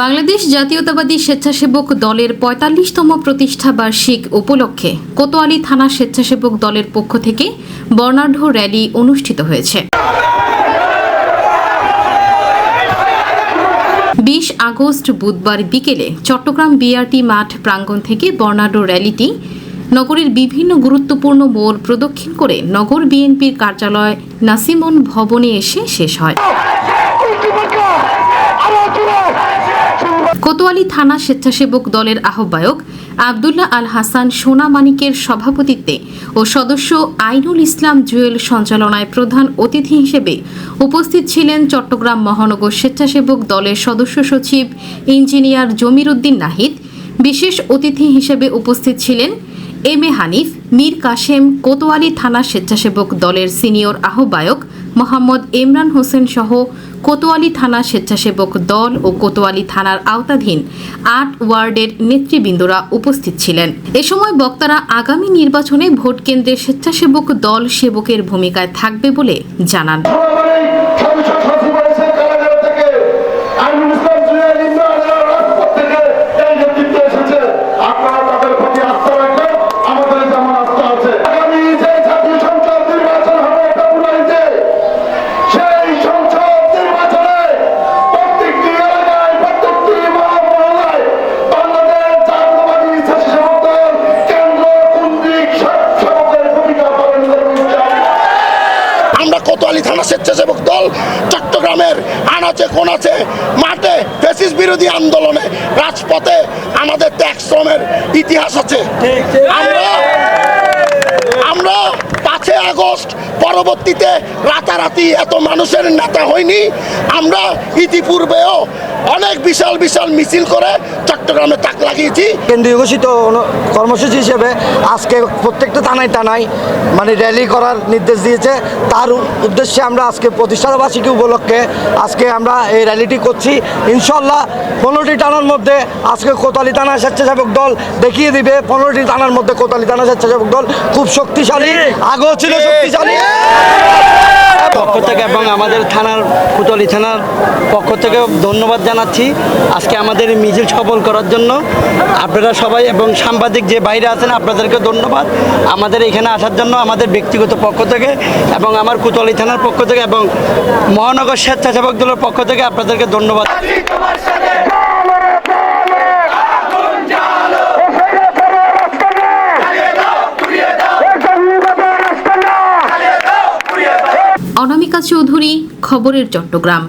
বাংলাদেশ জাতীয়তাবাদী স্বেচ্ছাসেবক দলের পঁয়তাল্লিশতম প্রতিষ্ঠা বার্ষিক উপলক্ষে কোতোয়ালি থানা স্বেচ্ছাসেবক দলের পক্ষ থেকে বর্ণাঢ্য র্যালি অনুষ্ঠিত হয়েছে। বিশ আগস্ট বুধবার বিকেলে চট্টগ্রাম বিআরটি মাঠ প্রাঙ্গণ থেকে বর্ণাঢ্য র্যালিটি নগরীর বিভিন্ন গুরুত্বপূর্ণ মোড় প্রদক্ষিণ করে নগর বিএনপির কার্যালয় নাসিমন ভবনে এসে শেষ হয়। কোতোয়ালি থানা স্বেচ্ছাসেবক দলের আহ্বায়ক আবদুল্লাহ আল হাসান সোনা মানিকের সভাপতিত্বে ও সদস্য আইনুল ইসলাম জুয়েল সঞ্চালনায় প্রধান অতিথি হিসেবে উপস্থিত ছিলেন চট্টগ্রাম মহানগর স্বেচ্ছাসেবক দলের সদস্য সচিব ইঞ্জিনিয়ার জমির উদ্দিন নাহিদ। বিশেষ অতিথি হিসেবে উপস্থিত ছিলেন এম এ হানিফ, মীর কাশেম কোতোয়ালি থানা স্বেচ্ছাসেবক দলের সিনিয়র আহ্বায়ক মোহাম্মদ ইমরান হোসেন সহ কোতোয়ালি থানা স্বেচ্ছাসেবক দল ও কোতোয়ালি থানার আওতাধীন আট ওয়ার্ডের নেতৃবৃন্দরা উপস্থিত ছিলেন। এ সময় বক্তারা আগামী নির্বাচনে ভোট কেন্দ্রে স্বেচ্ছাসেবক দল সেবকের ভূমিকায় থাকবে বলে জানান। থানা দল চট্টগ্রামের আনাচে কোনাচে মাঠে ফেসিস বিরোধী আন্দোলনে রাজপথে আমাদের ত্যাগ শ্রমের ইতিহাস আছে। আমরা আমরা আগস্ট পরবর্তীতে রাতারাতি এত মানুষের নেতা হয়নি। আমরা ইতিপূর্বেও অনেক বিশাল বিশাল মিছিল করে চট্টগ্রামে তাক লাগিয়েছি। কেন্দ্রীয় ঘোষিত কর্মসূচি হিসেবে আজকে প্রত্যেকটা থানায় টানায় মানে র্যালি করার নির্দেশ দিয়েছে। তার উদ্দেশ্যে আমরা আজকে প্রতিষ্ঠাবার্ষিকী উপলক্ষে আজকে আমরা এই র্যালিটি করছি। ইনশাল্লাহ পনেরোটি টানার মধ্যে আজকে কোতালি থানা স্বেচ্ছাসেবক দল দেখিয়ে দিবে। পনেরোটি টানার মধ্যে কোতালি থানা স্বেচ্ছাসেবক দল খুব শক্তিশালী। আগেও ছিল পক্ষ থেকে এবং আমাদের থানার কুতলি থানার পক্ষ থেকে ধন্যবাদ জানাচ্ছি আজকে আমাদের এই মিছিল সফল করার জন্য। আপনারা সবাই এবং সাংবাদিক যে বাইরে আছেন আপনাদেরকে ধন্যবাদ। আমাদের এখানে আসার জন্য আমাদের ব্যক্তিগত পক্ষ থেকে এবং আমার কুতলি থানার পক্ষ থেকে এবং মহানগর স্বেচ্ছাসেবক দলের পক্ষ থেকে আপনাদেরকে ধন্যবাদ। অনামিকা চৌধুরী খবরের চট্টগ্রাম।